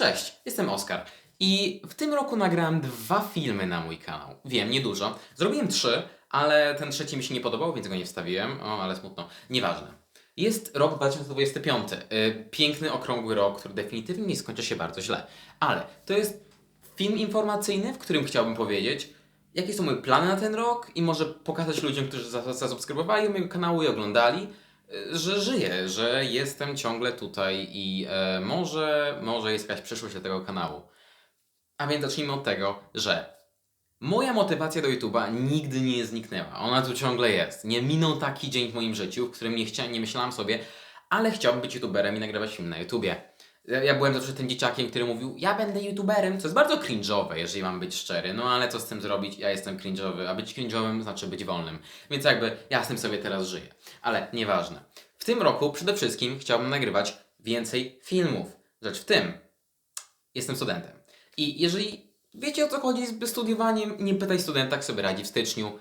Cześć, jestem Oskar i w tym roku nagrałem dwa filmy na mój kanał. Wiem, niedużo. Zrobiłem trzy, ale ten trzeci mi się nie podobał, więc go nie wstawiłem. O, ale smutno. Nieważne. Jest rok 2025. Yy, piękny, okrągły rok, który definitywnie nie skończy się bardzo źle. Ale to jest film informacyjny, w którym chciałbym powiedzieć, jakie są moje plany na ten rok i może pokazać ludziom, którzy za- zasubskrybowali mojego kanału i oglądali, y, że żyję, że jestem ciągle tutaj i e, może, może jest jakaś przyszłość dla tego kanału. A więc zacznijmy od tego, że moja motywacja do YouTube'a nigdy nie zniknęła. Ona tu ciągle jest. Nie minął taki dzień w moim życiu, w którym nie, chcia, nie myślałam sobie, ale chciałbym być YouTuberem i nagrywać film na YouTubie. Ja byłem zawsze tym dzieciakiem, który mówił, ja będę YouTuberem, co jest bardzo cringe'owe, jeżeli mam być szczery. No ale co z tym zrobić? Ja jestem cringe'owy, a być cringe'owym znaczy być wolnym. Więc jakby ja z tym sobie teraz żyję. Ale nieważne. W tym roku przede wszystkim chciałbym nagrywać więcej filmów. Rzecz w tym, jestem studentem. I jeżeli wiecie o co chodzi z studiowaniem, nie pytaj studenta, jak sobie radzi w styczniu.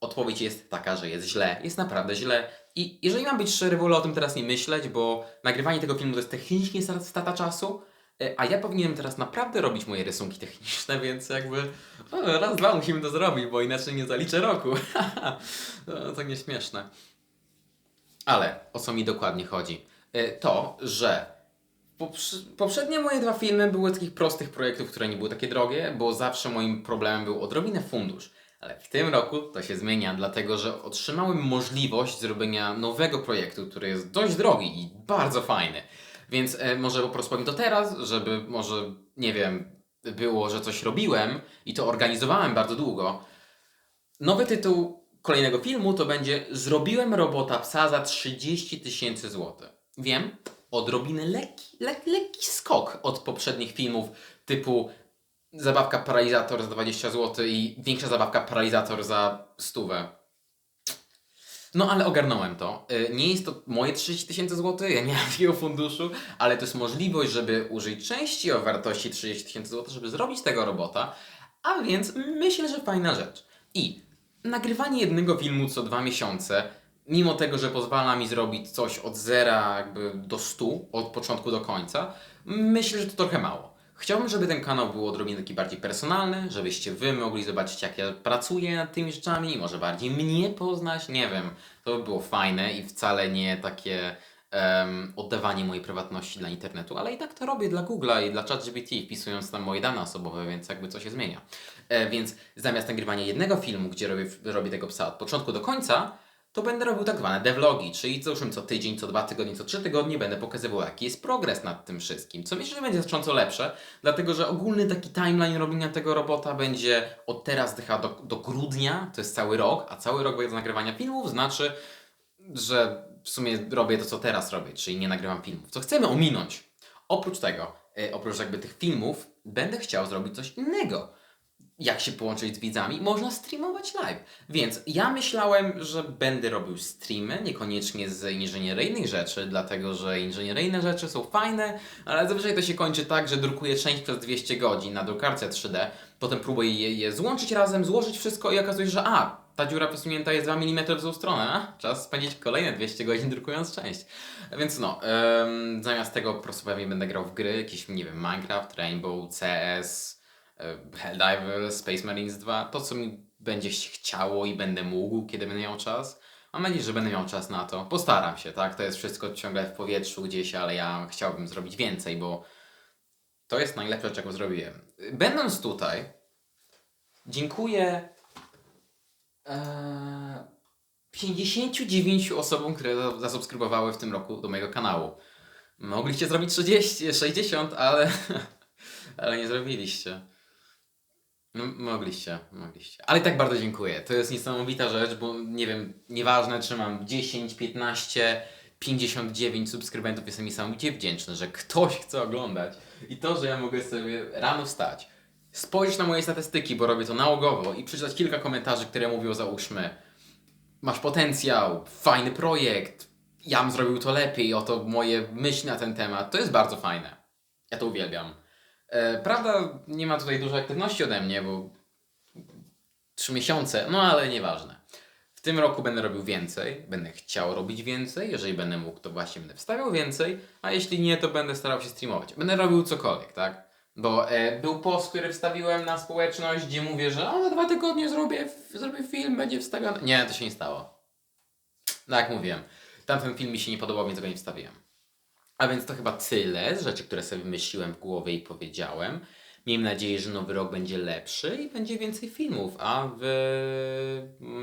Odpowiedź jest taka, że jest źle. Jest naprawdę źle. I jeżeli mam być szczery, wolę o tym teraz nie myśleć, bo nagrywanie tego filmu to jest technicznie strata czasu, e, a ja powinienem teraz naprawdę robić moje rysunki techniczne, więc jakby o, raz, dwa musimy to zrobić, bo inaczej nie zaliczę roku. to, to nieśmieszne. Ale o co mi dokładnie chodzi? E, To, że poprze- poprzednie moje dwa filmy były takich prostych projektów, które nie były takie drogie, bo zawsze moim problemem był odrobinę fundusz. Ale w tym roku to się zmienia, dlatego że otrzymałem możliwość zrobienia nowego projektu, który jest dość drogi i bardzo fajny. Więc e, może po prostu powiem to teraz, żeby może, nie wiem, było, że coś robiłem i to organizowałem bardzo długo. Nowy tytuł kolejnego filmu to będzie Zrobiłem robota psa za 30 tysięcy złotych. Wiem, odrobinę lekki, lek, lekki skok od poprzednich filmów typu zabawka paralizator za 20 zł i większa zabawka paralizator za stówę. No ale ogarnąłem to. Y, Nie jest to moje 30 tysięcy złotych, ja nie mam takiego funduszu, ale to jest możliwość, żeby użyć części o wartości 30 tysięcy złotych, żeby zrobić tego robota, a więc myślę, że fajna rzecz. I nagrywanie jednego filmu co dwa miesiące, mimo tego, że pozwala mi zrobić coś od zera jakby do stu, od początku do końca, myślę, że to trochę mało. Chciałbym, żeby ten kanał był odrobinę taki bardziej personalny, żebyście wy mogli zobaczyć, jak ja pracuję nad tymi rzeczami, może bardziej mnie poznać, nie wiem. To by było fajne i wcale nie takie em, oddawanie mojej prywatności dla internetu, ale i tak to robię dla Google'a i dla ChatGPT, wpisując tam moje dane osobowe, więc jakby coś się zmienia. E, więc zamiast nagrywania jednego filmu, gdzie robię, robię tego psa od początku do końca, to będę robił tak zwane devlogi, czyli załóżmy co tydzień, co dwa tygodnie, co trzy tygodnie będę pokazywał jaki jest progres nad tym wszystkim, co myślę, że będzie znacząco lepsze, dlatego że ogólny taki timeline robienia tego robota będzie od teraz dycha do, do grudnia, to jest cały rok, a cały rok bez nagrywania filmów znaczy, że w sumie robię to, co teraz robię, czyli nie nagrywam filmów, co chcemy ominąć. Oprócz tego, e, oprócz jakby tych filmów, będę chciał zrobić coś innego jak się połączyć z widzami, można streamować live. Więc ja myślałem, że będę robił streamy, niekoniecznie z inżynieryjnych rzeczy, dlatego że inżynieryjne rzeczy są fajne, ale zazwyczaj to się kończy tak, że drukuję część przez 200 godzin na drukarce 3D, potem próbuję je, je złączyć razem, złożyć wszystko i okazuje się, że a, ta dziura posunięta jest 2 mm w złą stronę, a czas spędzić kolejne 200 godzin drukując część. Więc no, em, zamiast tego po prostu pewnie będę grał w gry, jakieś, nie wiem, Minecraft, Rainbow, CS, e, Helldivers, Space Marines 2, to co mi będzie chciało i będę mógł, kiedy będę miał czas. Mam nadzieję, że będę miał czas na to. Postaram się, tak? To jest wszystko ciągle w powietrzu gdzieś, ale ja chciałbym zrobić więcej, bo to jest najlepsze, czego zrobiłem. Będąc tutaj, dziękuję e, 59 osobom, które za- zasubskrybowały w tym roku do mojego kanału. Mogliście zrobić 30, 60, ale, ale nie zrobiliście. No, mogliście, mogliście. Ale i tak bardzo dziękuję. To jest niesamowita rzecz, bo nie wiem, nieważne czy mam 10, 15, 59 subskrybentów, jestem niesamowicie wdzięczny, że ktoś chce oglądać. I to, że ja mogę sobie rano wstać, spojrzeć na moje statystyki, bo robię to nałogowo i przeczytać kilka komentarzy, które mówią załóżmy masz potencjał, fajny projekt, ja bym zrobił to lepiej, oto moje myśli na ten temat, to jest bardzo fajne. Ja to uwielbiam. E, prawda, nie ma tutaj dużo aktywności ode mnie, bo trzy miesiące, no ale nieważne. W tym roku będę robił więcej, będę chciał robić więcej, jeżeli będę mógł, to właśnie będę wstawiał więcej, a jeśli nie, to będę starał się streamować. Będę robił cokolwiek, tak? Bo e, był post, który wstawiłem na społeczność, gdzie mówię, że o, za dwa tygodnie zrobię, zrobię film, będzie wstawiony. Nie, to się nie stało. No jak mówiłem, tamten film mi się nie podobał, więc go nie wstawiłem. A więc to chyba tyle z rzeczy, które sobie wymyśliłem w głowie i powiedziałem. Miejmy nadzieję, że nowy rok będzie lepszy i będzie więcej filmów, a wy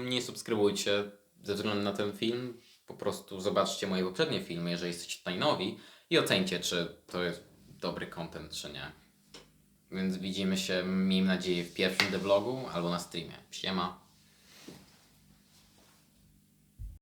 nie subskrybujcie ze względu na ten film. Po prostu zobaczcie moje poprzednie filmy, jeżeli jesteście tutaj nowi i ocencie, czy to jest dobry content, czy nie. Więc widzimy się, miejmy nadzieję, w pierwszym devlogu albo na streamie. Siema.